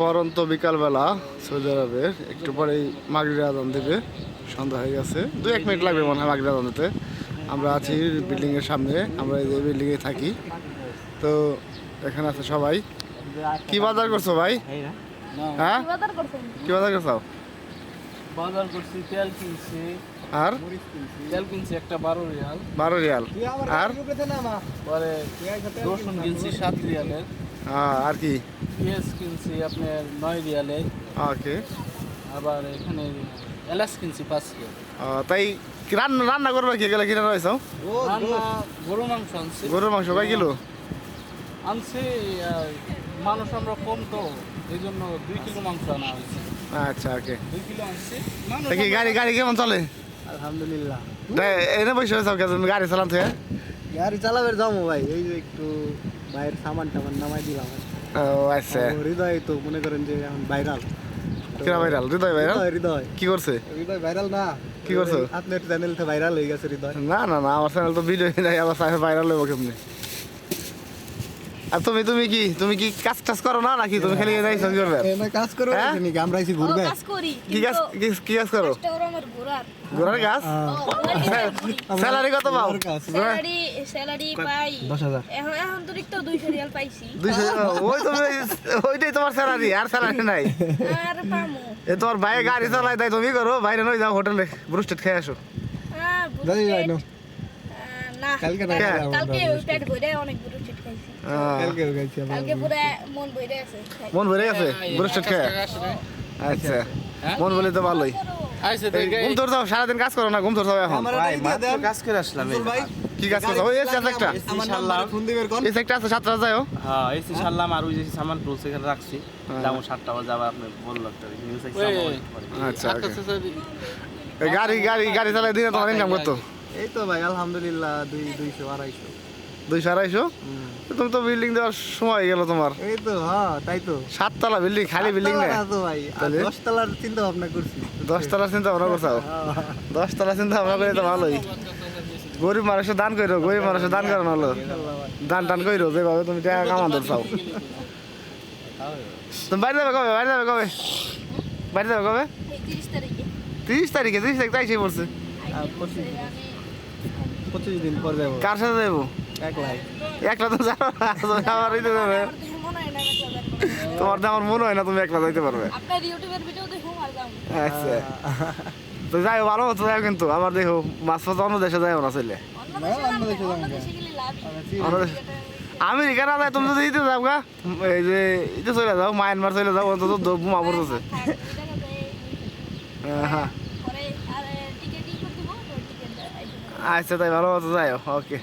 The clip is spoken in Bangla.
পরন্ত বিকালবেলা সৌদি আরবের একটু পরেই মাগরির আদান দেবে সন্ধ্যা হয়ে গেছে। দু এক মিনিট লাগবে মনে হয় মাগরির আদান দিতে। আমরা আছি বিল্ডিংয়ের সামনে আমরা এই বিল্ডিংয়ে থাকি। তো এখানে আছে সবাই। কি বাজার করছ ভাই? হ্যাঁ? কি বাজার করছ? বাজার করছি তেল কিনছি। আর? তেল কিনছি একটা বারো রিয়াল। বারো রিয়াল। আর? পরে রসুন কিনছি সাত রিয়ালের। আর কি? পেঁয়াজ কিনছি আপনার নয় রিয়ালে। ওকে। আবার এখানে এলাচ কিনছি পাঁচ রিয়াল। তাই কি রান্না রান্না করবে কি? গেলে কিনে রয়েছ? রান্না গরু মাংস আনছি। গরুর মাংস কয় কিলো? আনছি মানুষ আমরা কম তো এই জন্য দুই কিলো মাংস আনা হয়েছে। আচ্ছা ওকে। দুই কিলো আনছি। কি গাড়ি গাড়ি কেমন চলে? আলহামদুলিল্লাহ। এনে বসে হয়েছে তুমি গাড়ি চালান থেকে গাড়ি চালাবে যাব ভাই এই যে একটু বাইরের সামান টামান নামাই দিলাম ও আচ্ছা হৃদয় তো মনে করেন যে এখন ভাইরাল কিরা ভাইরাল হৃদয় ভাইরাল হৃদয় কি করছে হৃদয় ভাইরাল না কি করছ? আপনার চ্যানেল তো ভাইরাল হয়ে গেছে হৃদয় না না না আমার চ্যানেল তো ভিডিও নাই আবার ভাইরাল হব কেমনি আর তুমি তুমি কি তুমি কি কাজ টাজ করো না নাকি? তুমি খালি যাইছো কি করবে? এনে কাজ করে হ্যাঁ? নাকি? আমরা এসে ঘুরবে? কাজ করি কি কাজ কি- কাজ করো? ঘোরার কাজ? স্যালারি কত পাও? স্যালারি স্যালারি পাই দশ হাজার। এখন এখন তো তো দুইশো রিয়াল পাইছি। দুইশো ওই তুমি ওইটাই তোমার স্যালারি আর স্যালারি নাই। আর পামু। এ তোমার ভাই গাড়ি চালায় তাই তুমি করো বাইরে নই যাও হোটেলে ব্রুস্টেড খেয়ে আসো। যাই যাই না কালকে না, কালকে পেট ভরে অনেক আহ, কালকে পুরো মন ভরে আছে মন ভরে ব্রুস্টেড খেয়ে? আচ্ছা। মন বলে তো ভালোই। ঘুম সারাদিন কাজ করো না ঘুম এখন। কাজ করে আসলাম কি কাজ করছ? ওই আছে একটা। এই একটা আছে সাতটা যাও হ্যাঁ এসি সারলাম আর ওই যে সামান টুলস এখানে রাখছি। হ্যাঁ। সাতটা বাজে আবার আপনি বলল একটা নিউজ আচ্ছা আচ্ছা. আচ্ছা, এই গাড়ি গাড়ি গাড়ি চালাই দিনে তোমার ইনকাম করতো এই তো ভাই আলহামদুলিল্লাহ দুই দুইশো আড়াইশো। দুইশো আড়াইশো? তুমি তো বিল্ডিং দেওয়ার সময় হয়ে গেল তোমার। এই তো হ্যাঁ তাই তো। সাততলা বিল্ডিং খালি বিল্ডিং না? দশতলার চিন্তা ভাবনা করছি দশতলা চিন্তা ভাবনা করছ। দশতলা চিন্তা ভাবনা করে তো ভালোই। গরিব মানুষের দান করো গরিব মানুষের দান করো নাহলে দান টান করো যেভাবে তুমি টাকা কামান ধরছাও তুমি বাড়ি যাবে কবে? বাড়ি যাবে কবে? বাড়ি যাবে কবে? তিরিশ তারিখে। তিরিশ তারিখে তারিখ তাই পড়ছে। বলছে আমি পঁচিশ দিন পর যাব। কার সাথে যাব? একলা তো যাব আমার হইতে হয়। তোমার তো আমার মনে হয় না তুমি একলা যাইতে পারবে। আচ্ছা। তো যাই ভালো হতো যাও কিন্তু। আমার দেখো মাছ অন্য দেশে যাই না আমেরিকা না যায় তুমি যদি দিতে যাও গা এই যে ইতে চলে যাও মায়ানমার চলে যাও অন্তত বোমা পড়তেছে। হ্যাঁ তো টিকেট আইসে আচ্ছা তাই ভালো হতো যাই ওকে।